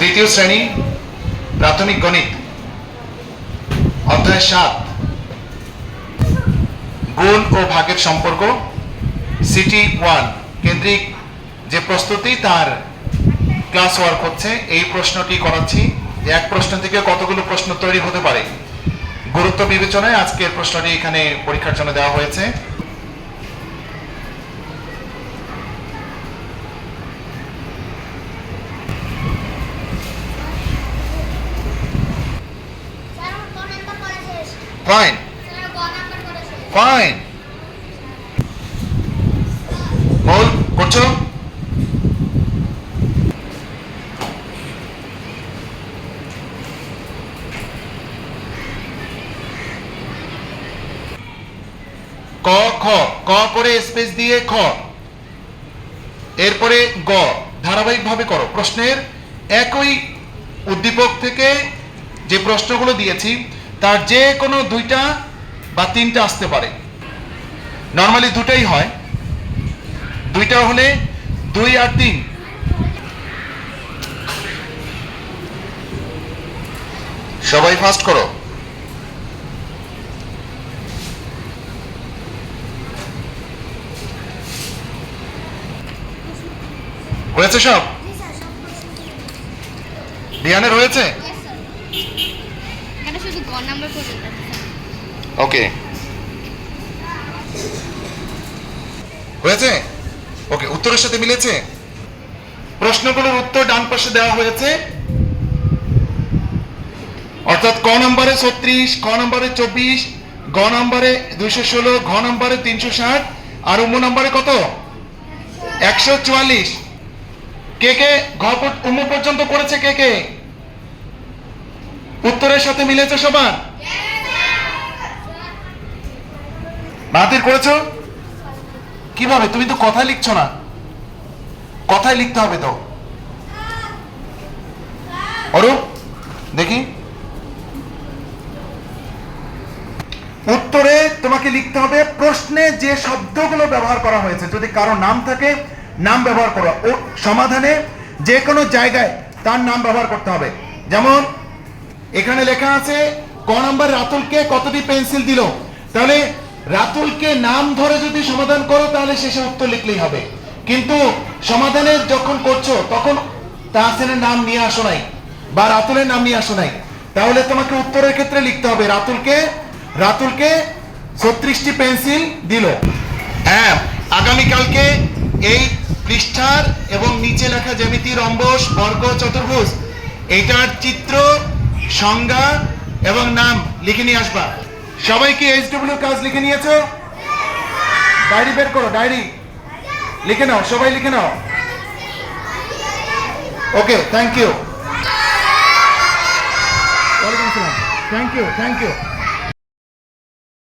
তৃতীয় শ্রেণি প্রাথমিক গণিত, অধ্যায় সাত। গুণ ও ভাগের সম্পর্ক, সিটি ওয়ান। কেন্দ্রিক যে প্রস্তুতি, তার ক্লাস ওয়ার্ক হচ্ছে। এই প্রশ্নটি করাচ্ছি। যে এক প্রশ্ন থেকে কতগুলো প্রশ্ন তৈরি হতে পারে? গুরুত্ব বিবেচনায় আজকের প্রশ্নটি এখানে পরীক্ষার জন্য দেওয়া হয়েছে স্যার আমার ক নাম্বার করা শেষ ফাইন করা ফাইন মৌল করছ? ক, খ। ক পরে স্পেস দিয়ে খ। এরপরে গ। ধারাবাহিকভাবে করো। প্রশ্নের একই উদ্দীপক থেকে যে প্রশ্নগুলো দিয়েছি তার যে কোনো দুইটা বা তিনটা আসতে পারে। নর্মালি দুটাই হয়। দুইটা হলে দুই আর তিন। সবাই ফাস্ট করো। হয়েছে সব? ধ্যানের হয়েছে ইয়েস স্যার এখানে শুধু গ নাম্বার পর্যন্ত আছে স্যার ওকে হয়েছে? ওকে উত্তরের সাথে মিলেছে? প্রশ্নগুলোর উত্তর ডান পাশে দেওয়া হয়েছে। অর্থাৎ ক নম্বরে ছত্রিশ ক নম্বরে চব্বিশ, গ নম্বরে দুইশো ষোলো, ঘ নম্বরে তিনশো ষাট, আর উম নম্বরে কত? একশো চুয়াল্লিশ। কে কে ঘ উম পর্যন্ত করেছে কে কে? উত্তরের সাথে মিলেছে সবার? বাতিল করেছ? কীভাবে? তুমি তো কথা লিখছো না। কথাই লিখতে হবে তো। অরূপ, দেখি। উত্তরে তোমাকে লিখতে হবে, প্রশ্নে যে শব্দগুলো ব্যবহার করা হয়েছে, যদি কারও নাম থাকে, নাম ব্যবহার করো। ও সমাধানে যে কোনো জায়গায় তার নাম ব্যবহার করতে হবে। যেমন এখানে লেখা আছে, ক নাম্বার, রাতুলকে কতটি পেন্সিল দিল? তাহলে রাতুলকে নাম ধরে যদি সমাধান করো, তাহলে শেষে উত্তর লিখলেই হবে। কিন্তু সমাধানে যখন করছ, তখন তাহসেনের নাম নিয়ে আসো নাই, বা রাতুলের নাম নিয়ে আসো নাই। তাহলে তোমাকে উত্তরের ক্ষেত্রে লিখতে হবে, রাতুলকে রাতুলকে ছত্রিশটি পেন্সিল দিল। হ্যাঁ আগামীকালকে এই পৃষ্ঠার এবং নিচে লেখা জ্যামিতি রম্বস বর্গ, চতুর্ভুজ, এইটার চিত্র সংজ্ঞা এবং নাম লিখে নিয়ে আসবা। সবাই কি এইচ ডব্লিউ কাজ লিখে নিয়েছো? ডায়েরি বের করো, ডায়েরি। লিখে নাও, সবাই লিখে নাও। Okay thank you thank you thank you